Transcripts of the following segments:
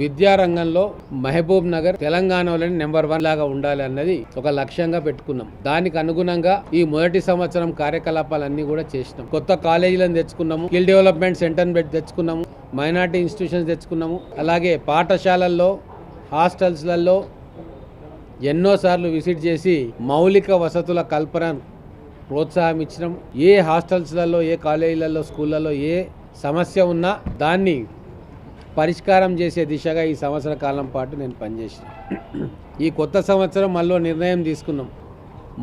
విద్యారంగంలో మహబూబ్ నగర్ తెలంగాణలోని number one లాగా ఉండాలి అన్నది ఒక లక్ష్యంగా పెట్టుకున్నాం. దానికి అనుగుణంగా ఈ మొదటి సంవత్సరం కార్యకలాపాలన్నీ కూడా చేసినాం. కొత్త కాలేజీలను తెచ్చుకున్నాము స్కిల్ డెవలప్మెంట్ సెంటర్ పెట్టి తెచ్చుకున్నాము మైనార్టీ ఇన్స్టిట్యూషన్స్ తెచ్చుకున్నాము. అలాగే పాఠశాలల్లో హాస్టల్స్లలో ఎన్నోసార్లు విజిట్ చేసి మౌలిక వసతుల కల్పన ప్రోత్సాహం ఇచ్చినాం. ఏ హాస్టల్స్లలో ఏ కాలేజీలలో స్కూళ్ళలో ఏ సమస్య ఉన్నా దాన్ని పరిష్కారం చేసే దిశగా ఈ సంవత్సర కాలం పాటు నేను పనిచేసిన. ఈ కొత్త సంవత్సరం మళ్ళీ నిర్ణయం తీసుకున్నాం.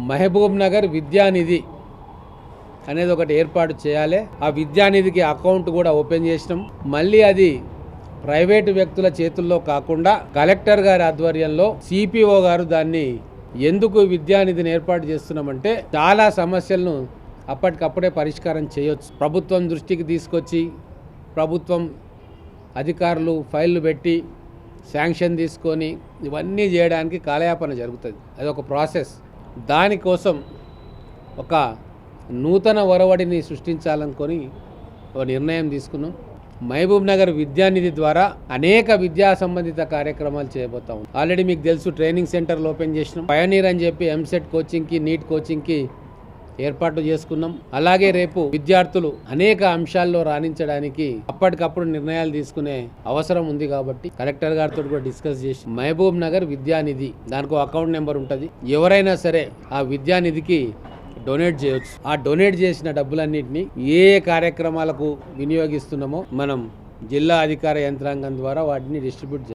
మహబూబ్ నగర్ విద్యానిధి అనేది ఒకటి ఏర్పాటు చేయాలి. ఆ విద్యానిధికి అకౌంట్ కూడా ఓపెన్ చేసినాం. మళ్ళీ అది ప్రైవేటు వ్యక్తుల చేతుల్లో కాకుండా కలెక్టర్ గారి ఆధ్వర్యంలో సిపిఓ గారు దాన్ని ఎందుకు విద్యానిధిని ఏర్పాటు చేస్తున్నామంటే చాలా సమస్యలను అప్పటికప్పుడే పరిష్కారం చేయొచ్చు. ప్రభుత్వం దృష్టికి తీసుకొచ్చి ప్రభుత్వం అధికారులు ఫైళ్ళు పెట్టి శాంక్షన్ తీసుకొని ఇవన్నీ చేయడానికి కాలయాపన జరుగుతుంది. అది ఒక ప్రాసెస్. దానికోసం ఒక నూతన ఒరవడిని సృష్టించాలనుకొని ఒక నిర్ణయం తీసుకున్నాం. మహబూబ్ నగర్ విద్యానిధి ద్వారా అనేక విద్యా సంబంధిత కార్యక్రమాలు చేయబోతాం ఆల్రెడీ మీకు తెలుసు ట్రైనింగ్ సెంటర్లు ఓపెన్ చేసినాం. పయనీర్ అని చెప్పి ఎంసెట్ కోచింగ్కి నీట్ కోచింగ్కి ఏర్పాటు చేసుకున్నాం. అలాగే రేపు విద్యార్థులు అనేక అంశాల్లో రాణించడానికి అప్పటికప్పుడు నిర్ణయాలు తీసుకునే అవసరం ఉంది కాబట్టి కలెక్టర్ గారితో కూడా డిస్కస్ చేసి మహబూబ్ నగర్ విద్యానిధి దానికి అకౌంట్ నెంబర్ ఉంటుంది. ఎవరైనా సరే ఆ విద్యానిధికి డొనేట్ చేయొచ్చు. ఆ డొనేట్ చేసిన డబ్బులన్నింటినీ ఏ ఏ కార్యక్రమాలకు వినియోగిస్తున్నామో మనం జిల్లా అధికార యంత్రాంగం ద్వారా వాటిని డిస్ట్రిబ్యూట్